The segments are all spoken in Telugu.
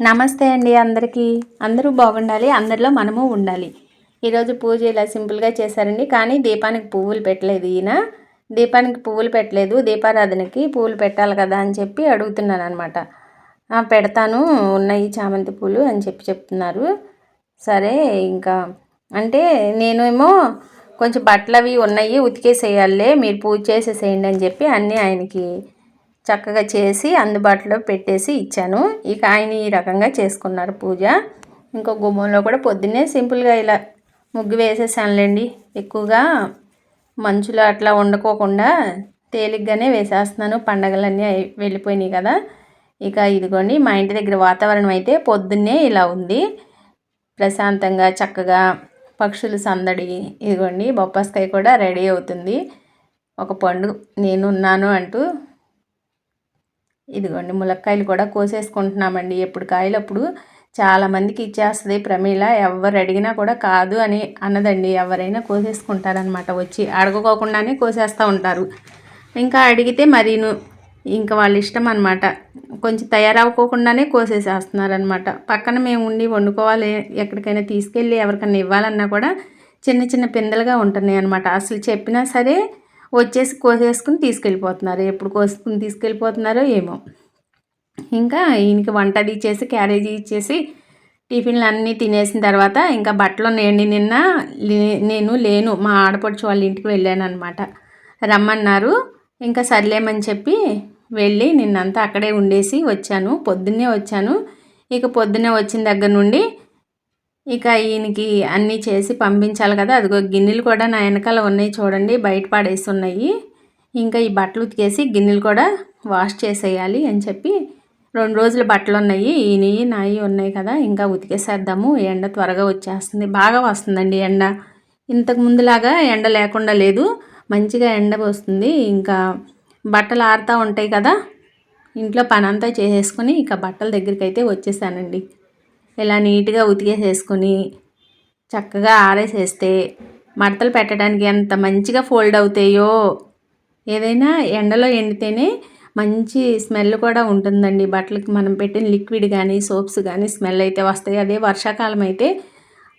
నమస్తే అండి అందరికీ. అందరూ బాగుండాలి అందరిలో మనము ఉండాలి. ఈరోజు పూజ ఇలా సింపుల్గా చేశారండి కానీ దీపానికి పువ్వులు పెట్టలేదు ఈయన. దీపానికి పువ్వులు పెట్టలేదు దీపారాధనకి పువ్వులు పెట్టాలి కదా అని చెప్పి అడుగుతున్నాను అనమాట పెడతాను ఉన్నాయి చామంతి పూలు అని చెప్పి చెప్తున్నారు. సరే ఇంకా అంటే నేనేమో కొంచెం బట్టలు అవి ఉన్నాయి ఉతికేసేయాలే మీరు పూజ చేసేసేయండి అని చెప్పి అన్నీ ఆయనకి చక్కగా చేసి అందుబాటులో పెట్టేసి ఇచ్చాను. ఇక ఆయన ఈ రకంగా చేసుకున్నారు పూజ. ఇంకో గుమ్మంలో కూడా పొద్దున్నే సింపుల్గా ఇలా ముగ్గు వేసేసానులేండి. ఎక్కువగా మంచులో అట్లా వండుకోకుండా తేలిగ్గానే వేసేస్తున్నాను. పండగలన్నీ వెళ్ళిపోయినాయి కదా. ఇక ఇదిగోండి మా ఇంటి దగ్గర వాతావరణం అయితే పొద్దున్నే ఇలా ఉంది. ప్రశాంతంగా చక్కగా పక్షులు సందడి ఇదిగోండి బొప్పాస్కాయ కూడా రెడీ అవుతుంది. ఒక పండు నేనున్నాను అంటూ ఇదిగోండి ములక్కాయలు కూడా కోసేసుకుంటున్నామండి. ఎప్పుడు కాయలు అప్పుడు చాలామందికి ఇచ్చేస్తుంది ప్రమీల. ఎవరు అడిగినా కూడా కాదు అని అన్నదండి ఎవరైనా కోసేసుకుంటారనమాట వచ్చి అడగకోకుండానే కోసేస్తూ ఉంటారు. ఇంకా అడిగితే మరీను ఇంకా వాళ్ళ ఇష్టం అనమాట కొంచెం తయారవ్వకోకుండానే కోసేసేస్తున్నారనమాట పక్కన మేము ఉండి వండుకోవాలి ఎక్కడికైనా తీసుకెళ్ళి ఎవరికైనా ఇవ్వాలన్నా కూడా చిన్న చిన్న పిందెలుగా ఉంటున్నాయి అనమాట అసలు చెప్పినా సరే వచ్చేసి కోసేసుకుని తీసుకెళ్ళిపోతున్నారు. ఎప్పుడు కోసుకుని తీసుకెళ్ళిపోతున్నారో ఏమో. ఇంకా ఈయనకి వంట అది ఇచ్చేసి క్యారేజీ ఇచ్చేసి టిఫిన్లు అన్నీ తినేసిన తర్వాత ఇంకా బట్టలు ఉన్నాయండి. నిన్న నేను లేను. మా ఆడపడుచు వాళ్ళ ఇంటికి వెళ్ళాను అనమాట రమ్మన్నారు. ఇంకా సర్లేమని చెప్పి వెళ్ళి నిన్నంతా అక్కడే ఉండేసి వచ్చాను. పొద్దున్నే వచ్చాను. ఇక పొద్దున్నే వచ్చిన దగ్గర నుండి ఇక ఈయనకి అన్నీ చేసి పంపించాలి కదా. అదిగో గిన్నెలు కూడా నా వెనకాల ఉన్నాయి చూడండి. బయట పడేస్తున్నాయి ఇంకా ఈ బట్టలు ఉతికేసి గిన్నెలు కూడా వాష్ చేసేయాలి అని చెప్పి రెండు రోజులు బట్టలు ఉన్నాయి. ఈయనవి నాయి ఉన్నాయి కదా. ఇంకా ఉతికేసేద్దాము. ఎండ త్వరగా వచ్చేస్తుంది. బాగా వస్తుందండి ఎండ. ఇంతకు ముందులాగా ఎండ లేకుండా లేదు. మంచిగా ఎండ వస్తుంది ఇంకా బట్టలు ఆరుతూ ఉంటాయి కదా. ఇంట్లో పనంతా చేసేసుకుని చేసేసుకొని ఇక బట్టల దగ్గరికి అయితే వచ్చేసానండి. ఇలా నీట్గా ఉతికేసేసుకొని చక్కగా ఆరేసేస్తే మడతలు పెట్టడానికి ఎంత మంచిగా ఫోల్డ్ అవుతాయో. ఏదైనా ఎండలో ఎండితేనే మంచి స్మెల్ కూడా ఉంటుందండి. బట్టలకి మనం పెట్టిన లిక్విడ్ కానీ సోప్స్ కానీ స్మెల్ అయితే వస్తాయి. అదే వర్షాకాలం అయితే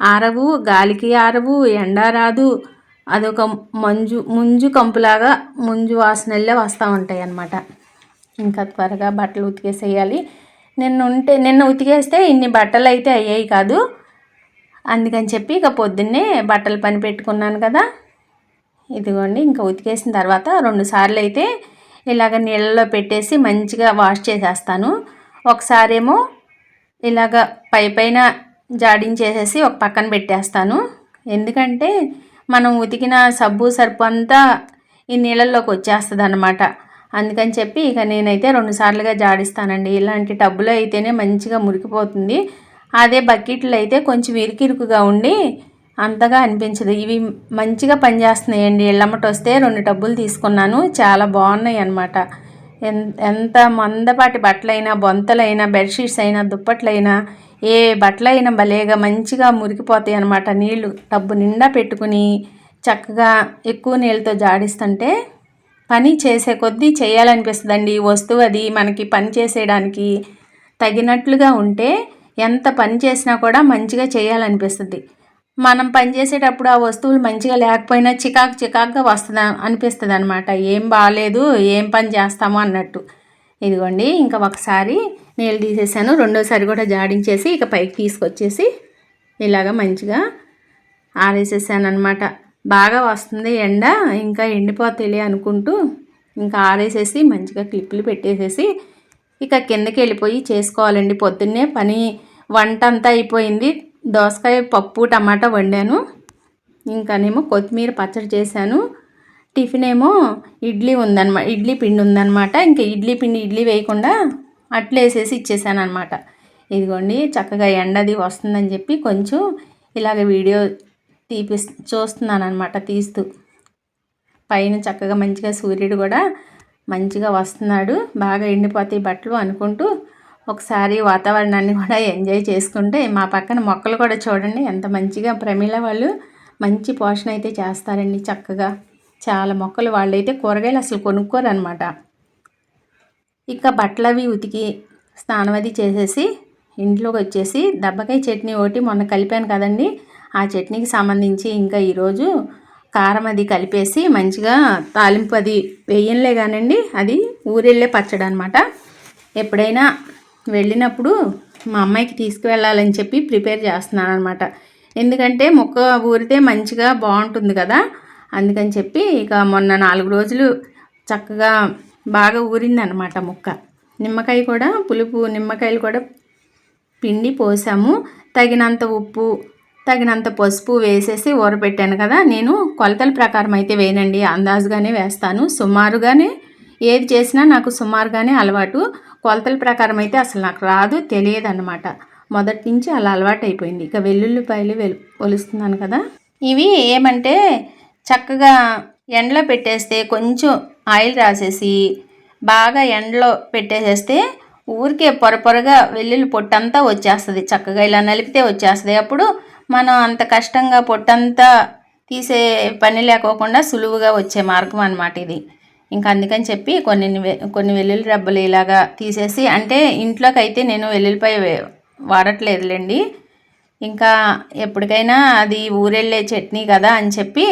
ఆరవు గాలికి ఆరవు ఎండ రాదు. అదొక మంజు ముంజు కంపులాగా ముంజు వాసనల్లే వస్తూ ఉంటాయి అన్నమాట ఇంకా త్వరగా బట్టలు ఉతికేసేయాలి. నిన్న ఉంటే నిన్న ఉతికేస్తే ఇన్ని బట్టలు అయితే అయ్యాయి కాదు. అందుకని చెప్పి ఇక పొద్దున్నే బట్టలు పని పెట్టుకున్నాను కదా. ఇదిగోండి ఇంకా ఉతికేసిన తర్వాత రెండు సార్లు అయితే ఇలాగ నీళ్ళలో పెట్టేసి మంచిగా వాష్ చేసేస్తాను. ఒకసారేమో ఇలాగ పై పైన జాడించేసేసి ఒక పక్కన పెట్టేస్తాను. ఎందుకంటే మనం ఉతికిన సబ్బు సర్పు అంతా ఈ నీళ్ళల్లోకి వచ్చేస్తుంది అన్నమాట అందుకని చెప్పి ఇక నేనైతే రెండు సార్లుగా జాడిస్తానండి. ఇలాంటి టబ్బులో అయితేనే మంచిగా మురికిపోతుంది. అదే బకెట్లు అయితే కొంచెం ఇరుకిరుకుగా ఉండి అంతగా అనిపించదు. ఇవి మంచిగా పనిచేస్తున్నాయండి. ఇళ్ళమ్మట వస్తే రెండు టబ్బులు తీసుకున్నాను. చాలా బాగున్నాయి అనమాట ఎంత మందపాటి బట్టలైనా బొంతలైనా బెడ్షీట్స్ అయినా దుప్పట్లైనా ఏ బట్టలైనా భలేగా మంచిగా మురికిపోతాయి అనమాట నీళ్ళు టబ్బు నిండా పెట్టుకుని చక్కగా ఎక్కువ నీళ్ళతో జాడిస్తుంటే పని చేసే కొద్దీ చేయాలనిపిస్తుందండి. వస్తువు అది మనకి పని చేసేయడానికి తగినట్లుగా ఉంటే ఎంత పని చేసినా కూడా మంచిగా చేయాలనిపిస్తుంది. మనం పని చేసేటప్పుడు ఆ వస్తువులు మంచిగా లేకపోయినా చికాకు చికాకుగా వస్తుంది అనిపిస్తుంది అనమాట ఏం బాగాలేదు ఏం పని చేస్తామో అన్నట్టు. ఇదిగోండి ఇంకా ఒకసారి నీళ్ళు తీసేసాను. రెండోసారి కూడా జాడించేసి ఇక పైకి తీసుకొచ్చేసి ఇలాగ మంచిగా ఆరేసేసాను అనమాట బాగా వస్తుంది ఎండ ఇంకా ఎండిపోతేలే అనుకుంటూ ఇంకా ఆరేసేసి మంచిగా క్లిప్పులు పెట్టేసేసి ఇక కిందకి వెళ్ళిపోయి చేసుకోవాలండి. పొద్దున్నే పని వంట అంతా అయిపోయింది. దోసకాయ పప్పు టమాటా వండాను. ఇంకానేమో కొత్తిమీర పచ్చడి చేశాను. టిఫిన్ ఏమో ఇడ్లీ ఉందన్నమాట ఇడ్లీ పిండి ఉందన్నమాట ఇంకా ఇడ్లీ పిండి ఇడ్లీ వేయకుండా అట్లా వేసేసి ఇచ్చేసాను అనమాట ఇదిగోండి చక్కగా ఎండది వస్తుందని చెప్పి కొంచెం ఇలాగ వీడియో తీపి చూస్తున్నాను అనమాట తీస్తూ. పైన చక్కగా మంచిగా సూర్యుడు కూడా మంచిగా వస్తున్నాడు. బాగా ఎండిపోతాయి బట్టలు అనుకుంటూ ఒకసారి వాతావరణాన్ని కూడా ఎంజాయ్ చేసుకుంటే మా పక్కన మొక్కలు కూడా చూడండి. ఎంత మంచిగా ప్రమిళ వాళ్ళు మంచి పోషణ అయితే చేస్తారండి చక్కగా. చాలా మొక్కలు వాళ్ళైతే కూరగాయలు అసలు కొనుక్కోరు అనమాట ఇక బట్టలు అవి ఉతికి స్నానం అది చేసేసి ఇంట్లోకి వచ్చేసి దబ్బకాయ చట్నీ ఒకటి మొన్న కలిపాను కదండి. ఆ చట్నీకి సంబంధించి ఇంకా ఈరోజు కారం అది కలిపేసి మంచిగా తాలింపు అది వేయంలే కానండి. అది ఊరెళ్ళే పచ్చడి అనమాట ఎప్పుడైనా వెళ్ళినప్పుడు మా అమ్మాయికి తీసుకువెళ్ళాలని చెప్పి ప్రిపేర్ చేస్తున్నాను అనమాట ఎందుకంటే ముక్క ఊరితే మంచిగా బాగుంటుంది కదా. అందుకని చెప్పి ఇక మొన్న నాలుగు రోజులు చక్కగా బాగా ఊరిందనమాట ముక్క. నిమ్మకాయ కూడా పులుపు నిమ్మకాయలు కూడా పిండి పోసాము. తగినంత ఉప్పు తగినంత పసుపు వేసేసి ఊరపెట్టాను కదా నేను కొలతల ప్రకారం అయితే వేయనండి అందాజుగానే వేస్తాను. సుమారుగానే ఏది చేసినా నాకు సుమారుగానే అలవాటు. కొలతల ప్రకారం అయితే అసలు నాకు రాదు తెలియదు అనమాట మొదటి నుంచి అలా అలవాటు అయిపోయింది. ఇక వెల్లుల్లిపాయలు వెలు ఒలుస్తున్నాను కదా. ఇవి ఏమంటే చక్కగా ఎండలో పెట్టేస్తే కొంచెం ఆయిల్ రాసేసి బాగా ఎండలో పెట్టేసేస్తే ఊరికే పొర పొరగా వెల్లుల్లి పొట్టంతా వచ్చేస్తుంది. చక్కగా ఇలా నలిపితే వచ్చేస్తుంది. అప్పుడు మనం అంత కష్టంగా పొట్టంతా తీసే పని లేకోకుండా సులువుగా వచ్చే మార్గం అనమాట ఇది. ఇంకా అందుకని చెప్పి కొన్ని కొన్ని వెల్లుల్లి రబ్బలు ఇలాగా తీసేసి అంటే ఇంట్లోకి అయితే నేను వెల్లుల్లిపాయ వాడట్లేదులేండి. ఇంకా ఎప్పటికైనా అది ఊరెళ్ళే చట్నీ కదా అని చెప్పి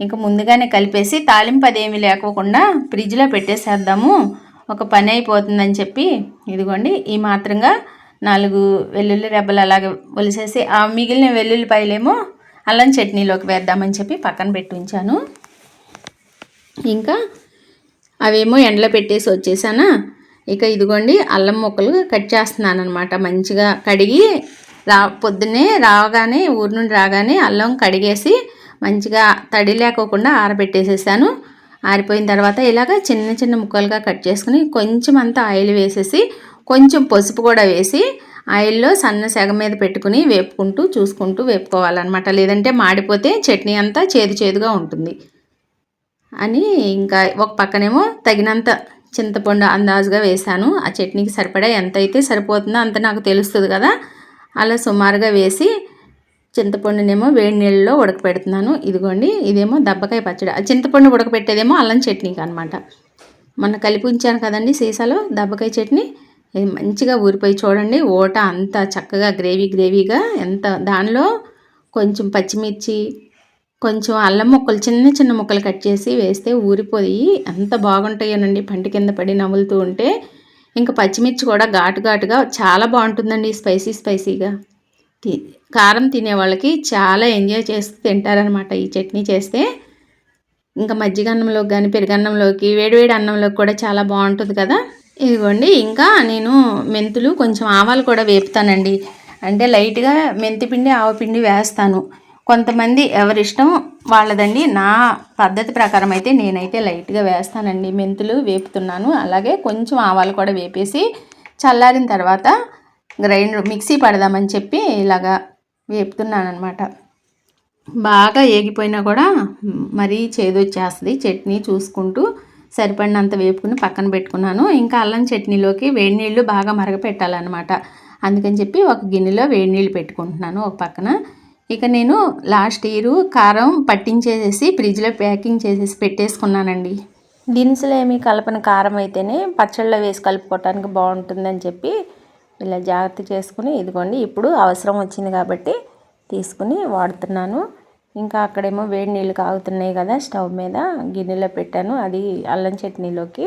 ఇంకా ముందుగానే కలిపేసి తాలింపు అదేమి లేకోకుండా ఫ్రిడ్జ్లో పెట్టేసేద్దాము. ఒక పని అయిపోతుందని చెప్పి ఇదిగోండి ఈ మాత్రంగా నాలుగు వెల్లుల్లి రెబ్బలు అలాగే ఒలిసేసి ఆ మిగిలిన వెల్లుల్లిపాయలేమో అల్లం చట్నీలోకి వేద్దామని చెప్పి పక్కన పెట్టి ఉంచాను. ఇంకా అవేమో ఎండలో పెట్టేసి వచ్చేసానా? ఇక ఇదిగోండి అల్లం ముక్కలు కట్ చేస్తున్నాను అనమాట మంచిగా కడిగి రా పొద్దున్నే రాగానే ఊరి నుండి రాగానే అల్లం కడిగేసి మంచిగా తడి లేకోకుండా ఆరబెట్టేసేసాను. ఆరిపోయిన తర్వాత ఇలాగ చిన్న చిన్న ముక్కలుగా కట్ చేసుకుని కొంచెం అంతా ఆయిల్ వేసేసి కొంచెం పసుపు కూడా వేసి ఆయిల్లో సన్న సెగ మీద పెట్టుకుని వేపుకుంటూ చూసుకుంటూ వేపుకోవాలన్నమాట. లేదంటే మాడిపోతే చట్నీ అంతా చేదు చేదుగా ఉంటుంది. అని ఇంకా ఒక పక్కనేమో తగినంత చింతపండు అందాజుగా వేసాను ఆ చట్నీకి సరిపడా ఎంత అయితే సరిపోతుందో అంత నాకు తెలుస్తుంది కదా. అలా సుమారుగా వేసి చింతపండునేమో వేడి నీళ్ళలో ఉడకపెడుతున్నాను. ఇదిగోండి ఇదేమో దబ్బకాయ పచ్చడి. ఆ చింతపండు ఉడకపెట్టేదేమో అల్లం చట్నీకి అనమాట మొన్న కలిపి ఉంచాను కదండి సీసాలో దబ్బకాయ చట్నీ. మంచిగా ఊరిపోయి చూడండి. ఓట అంత చక్కగా గ్రేవీ గ్రేవీగా ఎంత దానిలో కొంచెం పచ్చిమిర్చి కొంచెం అల్లం ముక్కలు చిన్న చిన్న ముక్కలు కట్ చేసి వేస్తే ఊరిపోయి ఎంత బాగుంటాయోనండి. పంట కింద పడి నములుతూ ఉంటే ఇంకా పచ్చిమిర్చి కూడా ఘాటు ఘాటుగా చాలా బాగుంటుందండి స్పైసీ స్పైసీగా. కారం తినే వాళ్ళకి చాలా ఎంజాయ్ చేస్తూ తింటారనమాట ఈ చట్నీ చేస్తే. ఇంకా మజ్జిగ అన్నంలోకి కానీ పెరుగన్నంలోకి వేడివేడి అన్నంలోకి కూడా చాలా బాగుంటుంది కదా. ఇదిగోండి ఇంకా నేను మెంతులు కొంచెం ఆవాలు కూడా వేపుతానండి. అంటే లైట్గా మెంతిపిండి ఆవపిండి వేస్తాను. కొంతమంది ఎవరిష్టం వాళ్ళదండి. నా పద్ధతి ప్రకారం అయితే నేనైతే లైట్గా వేస్తానండి. మెంతులు వేపుతున్నాను. అలాగే కొంచెం ఆవాలు కూడా వేపేసి చల్లారిన తర్వాత గ్రైండర్ మిక్సీ పడదామని చెప్పి ఇలాగా వేపుతున్నాను అనమాట బాగా ఏగిపోయినా కూడా మరీ చేదొచ్చేస్తుంది. చట్నీ చూసుకుంటూ సరిపడినంత వేపుకుని పక్కన పెట్టుకున్నాను. ఇంకా అల్లం చట్నీలోకి వేడి నీళ్ళు బాగా మరగపెట్టాలన్నమాట. అందుకని చెప్పి ఒక గిన్నెలో వేడి నీళ్ళు పెట్టుకుంటున్నాను ఒక పక్కన. ఇక నేను లాస్ట్ ఇయర్ కారం పట్టించేసేసి ఫ్రిడ్జ్లో ప్యాకింగ్ చేసేసి పెట్టేసుకున్నానండి. దినుసులు ఏమి కలపని కారం అయితేనే పచ్చళ్ళలో వేసి కలుపుకోవటానికి బాగుంటుందని చెప్పి ఇలా జాగ్రత్త చేసుకుని ఇదిగోండి ఇప్పుడు అవసరం వచ్చింది కాబట్టి తీసుకుని వాడుతున్నాను. ఇంకా అక్కడేమో వేడి నీళ్ళు కాగుతున్నాయి కదా స్టవ్ మీద గిన్నెలో పెట్టాను. అది అల్లం చట్నీలోకి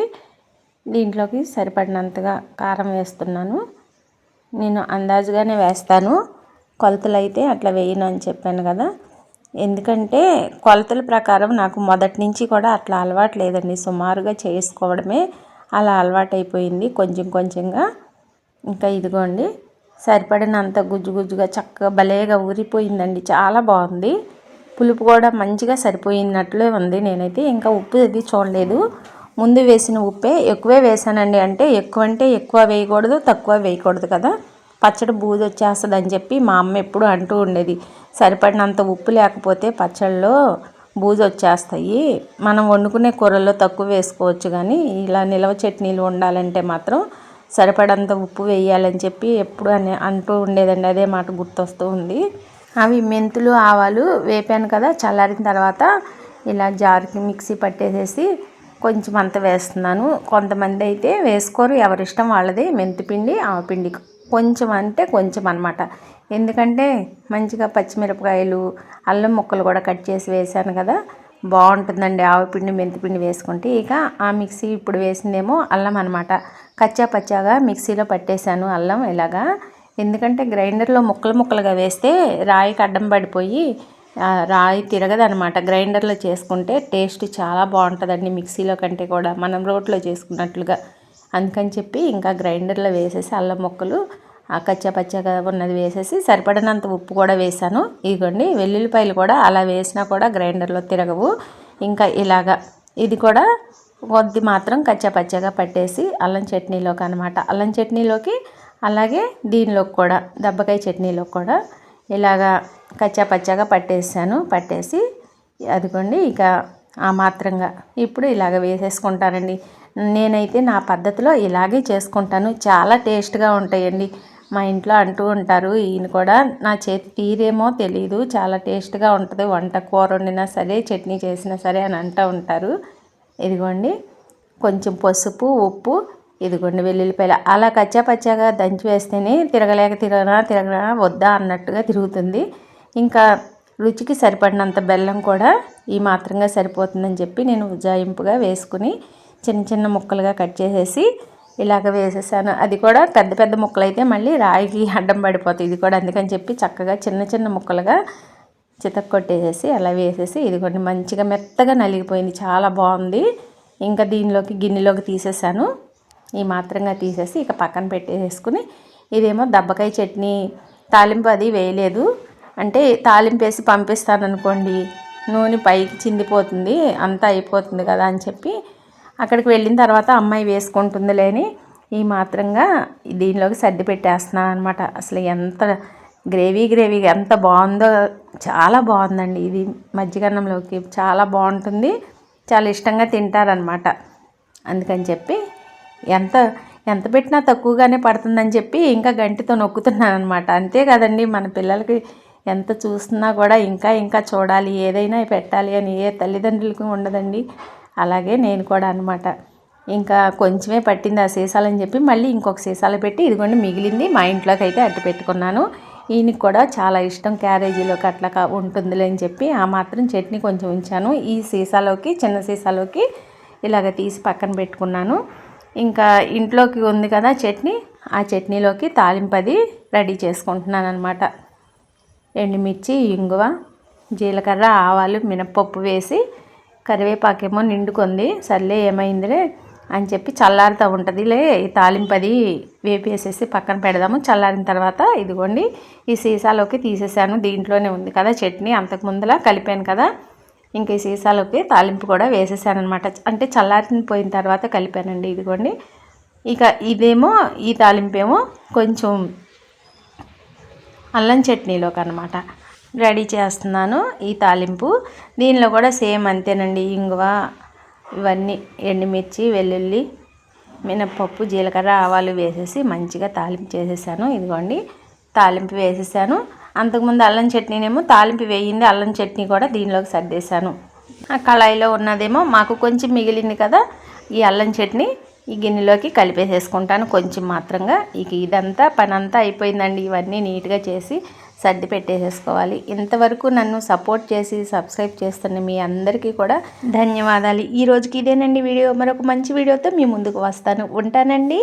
దీంట్లోకి సరిపడినంతగా కారం వేస్తున్నాను. నేను అందాజుగానే వేస్తాను. కొలతలు అయితే అట్లా వేయను అని చెప్పాను కదా. ఎందుకంటే కొలతల ప్రకారం నాకు మొదటి నుంచి కూడా అట్లా అలవాటు లేదండి. సుమారుగా చేసుకోవడమే అలా అలవాటైపోయింది కొంచెం కొంచెంగా. ఇంకా ఇదిగోండి సరిపడినంత గుజ్జు గుజ్జుగా చక్కగా భలేగా ఊరిపోయిందండి. చాలా బాగుంది. పులుపు కూడా మంచిగా సరిపోయినట్లే ఉంది నేనైతే. ఇంకా ఉప్పు అది చూడలేదు. ముందు వేసిన ఉప్పే ఎక్కువే వేసానండి. అంటే ఎక్కువ అంటే ఎక్కువ వేయకూడదు తక్కువ వేయకూడదు కదా. పచ్చడి బూజు వచ్చేస్తుంది అని చెప్పి మా అమ్మ ఎప్పుడు అంటూ ఉండేది. సరిపడినంత ఉప్పు లేకపోతే పచ్చళ్ళలో బూజు వచ్చేస్తాయి. మనం వండుకునే కూరల్లో తక్కువ వేసుకోవచ్చు కానీ ఇలా నిలవ చట్నీలు వండాలంటే మాత్రం సరిపడంత ఉప్పు వేయాలని చెప్పి ఎప్పుడు అని అంటూ ఉండేదండి. అదే మాట గుర్తొస్తూ ఉంది. అవి మెంతులు ఆవాలు వేపాను కదా చల్లారిన తర్వాత ఇలా జార్కి మిక్సీ పట్టేసేసి కొంచెం అంత వేస్తున్నాను. కొంతమంది అయితే వేసుకోరు ఎవరిష్టం వాళ్ళది. మెంతిపిండి ఆవపిండి కొంచెం అంటే కొంచెం అనమాట ఎందుకంటే మంచిగా పచ్చిమిరపకాయలు అల్లం ముక్కలు కూడా కట్ చేసి వేసాను కదా బాగుంటుందండి ఆవపిండి మెంతిపిండి వేసుకుంటే. ఇక ఆ మిక్సీ ఇప్పుడు వేసిందేమో అల్లం అనమాట కచ్చా పచ్చాగా మిక్సీలో పట్టేశాను అల్లం ఇలాగా. ఎందుకంటే గ్రైండర్లో ముక్కలు ముక్కలుగా వేస్తే రాయికి అడ్డం పడిపోయి రాయి తిరగదనమాట గ్రైండర్లో చేసుకుంటే టేస్ట్ చాలా బాగుంటుందండి మిక్సీలో కంటే కూడా. మనం రోట్లో చేసుకున్నట్లుగా. అందుకని చెప్పి ఇంకా గ్రైండర్లో వేసేసి అల్లం ముక్కలు ఆ కచ్చా పచ్చగా ఉన్నది వేసేసి సరిపడినంత ఉప్పు కూడా వేసాను. ఇదిగోండి వెల్లుల్లిపాయలు కూడా అలా వేసినా కూడా గ్రైండర్లో తిరగవు. ఇంకా ఇలాగా ఇది కూడా కొద్ది మాత్రం కచ్చా పచ్చగా పట్టేసి అల్లం చట్నీలోకి అనమాట అల్లం చట్నీలోకి అలాగే దీనిలోకి కూడా దెబ్బకాయ చట్నీలోకి కూడా ఇలాగా కచ్చా పచ్చాగా పట్టేసాను. పట్టేసి అదిగోండి ఇక ఆ మాత్రంగా ఇప్పుడు ఇలాగ వేసేసుకుంటానండి. నేనైతే నా పద్ధతిలో ఇలాగే చేసుకుంటాను. చాలా టేస్ట్గా ఉంటాయండి. మా ఇంట్లో అంటూ ఉంటారు ఈయన కూడా నా చేతి తీరేమో తెలియదు చాలా టేస్ట్గా ఉంటుంది వంట కూర వండినా సరే చట్నీ చేసినా సరే అని అంటూ ఉంటారు. ఇదిగోండి కొంచెం పసుపు ఉప్పు ఇదిగోండి వెల్లుల్లిపాయలు. అలా కచ్చా పచ్చాగా దంచి వేస్తేనే తిరగలేక తిరగనా తిరగనా వద్దా అన్నట్టుగా తిరుగుతుంది. ఇంకా రుచికి సరిపడినంత బెల్లం కూడా ఈ మాత్రంగా సరిపోతుందని చెప్పి నేను ఉజ్జాయింపుగా వేసుకుని చిన్న చిన్న ముక్కలుగా కట్ చేసేసి ఇలాగ వేసేసాను. అది కూడా పెద్ద పెద్ద ముక్కలు అయితే మళ్ళీ రాయికి అడ్డం పడిపోతాయి. ఇది కూడా అందుకని చెప్పి చక్కగా చిన్న చిన్న ముక్కలుగా చితక్ కొట్టేసేసి అలా వేసేసి ఇదిగోండి మంచిగా మెత్తగా నలిగిపోయింది. చాలా బాగుంది. ఇంకా దీనిలోకి గిన్నెలోకి తీసేసాను. ఈ మాత్రంగా తీసేసి ఇక పక్కన పెట్టేసుకుని ఇదేమో దబ్బకాయ చట్నీ తాలింపు అది వేయలేదు. అంటే తాలింపు వేసి పంపిస్తాను అనుకోండి నూనె పైకి చిందిపోతుంది అంతా అయిపోతుంది కదా అని చెప్పి అక్కడికి వెళ్ళిన తర్వాత అమ్మాయి వేసుకుంటుంది లేని ఈ మాత్రంగా దీనిలోకి సర్ది పెట్టేస్తున్నాను అనమాట అసలు ఎంత గ్రేవీ గ్రేవీ ఎంత బాగుందో చాలా బాగుందండి ఇది మజ్జిగన్నంలోకి. చాలా బాగుంటుంది చాలా ఇష్టంగా తింటారనమాట అందుకని చెప్పి ఎంత ఎంత పెట్టినా తక్కువగానే పడుతుందని చెప్పి ఇంకా గంటితో నొక్కుతున్నాను అనమాట అంతే కదండి మన పిల్లలకి ఎంత చూస్తున్నా కూడా ఇంకా ఇంకా చూడాలి ఏదైనా పెట్టాలి అని ఏ తల్లిదండ్రులకు ఉండదండి. అలాగే నేను కూడా అనమాట ఇంకా కొంచెమే పట్టింది ఆ సీసాలని చెప్పి మళ్ళీ ఇంకొక సీసాలు పెట్టి ఇదిగోండి మిగిలింది మా ఇంట్లోకి అయితే అట్టు పెట్టుకున్నాను. ఈయనకి కూడా చాలా ఇష్టం క్యారేజీలోకి అట్లా ఉంటుందిలే అని చెప్పి ఆ మాత్రం చట్నీ కొంచెం ఉంచాను. ఈ సీసాలోకి చిన్న సీసాలోకి ఇలాగ తీసి పక్కన పెట్టుకున్నాను. ఇంకా ఇంట్లోకి ఉంది కదా చట్నీ ఆ చట్నీలోకి తాలింపది రెడీ చేసుకుంటున్నాను అనమాట ఎండుమిర్చి ఇంగువ జీలకర్ర ఆవాలు మినప్పప్పు వేసి కరివేపాకేమో నిండుకుంది. సర్లే ఏమైందిలే అని చెప్పి చల్లారుతూ ఉంటుందిలే. ఈ తాలింపది వేపేసేసి పక్కన పెడదాము. చల్లారిన తర్వాత ఇదిగోండి ఈ సీసాలోకి తీసేసాను దీంట్లోనే ఉంది కదా చట్నీ. అంతకు ముందులా కలిపాను కదా. ఇంక ఈ సీసాలోకి తాలింపు కూడా వేసేసాను అనమాట అంటే చల్లారిన పోయిన తర్వాత కలిపానండి ఇదిగోండి. ఇక ఇదేమో ఈ తాలింపు ఏమో కొంచెం అల్లం చట్నీలోకి అనమాట రెడీ చేస్తున్నాను ఈ తాలింపు. దీనిలో కూడా సేమ్ అంతేనండి. ఇంగువ ఇవన్నీ ఎండుమిర్చి వెల్లుల్లి మినప్పప్పు జీలకర్ర ఆవాలు వేసేసి మంచిగా తాలింపు చేసేసాను. ఇదిగోండి తాలింపు వేసేసాను. అంతకుముందు అల్లం చట్నీనేమో తాలింపు వేయింది అల్లం చట్నీ కూడా దీనిలోకి సర్దేశాను. ఆ కళాయిలో ఉన్నదేమో మాకు కొంచెం మిగిలింది కదా ఈ అల్లం చట్నీ ఈ గిన్నెలోకి కలిపేసేసుకుంటాను కొంచెం మాత్రంగా. ఇక ఇదంతా పని అంతా అయిపోయిందండి ఇవన్నీ నీట్గా చేసి సర్ది పెట్టేసేసుకోవాలి. ఇంతవరకు నన్ను సపోర్ట్ చేసి సబ్స్క్రైబ్ చేస్తున్న మీ అందరికీ కూడా ధన్యవాదాలు. ఈ రోజుకి ఇదేనండి వీడియో. మరొక మంచి వీడియోతో మీ ముందుకు వస్తాను. ఉంటానండి.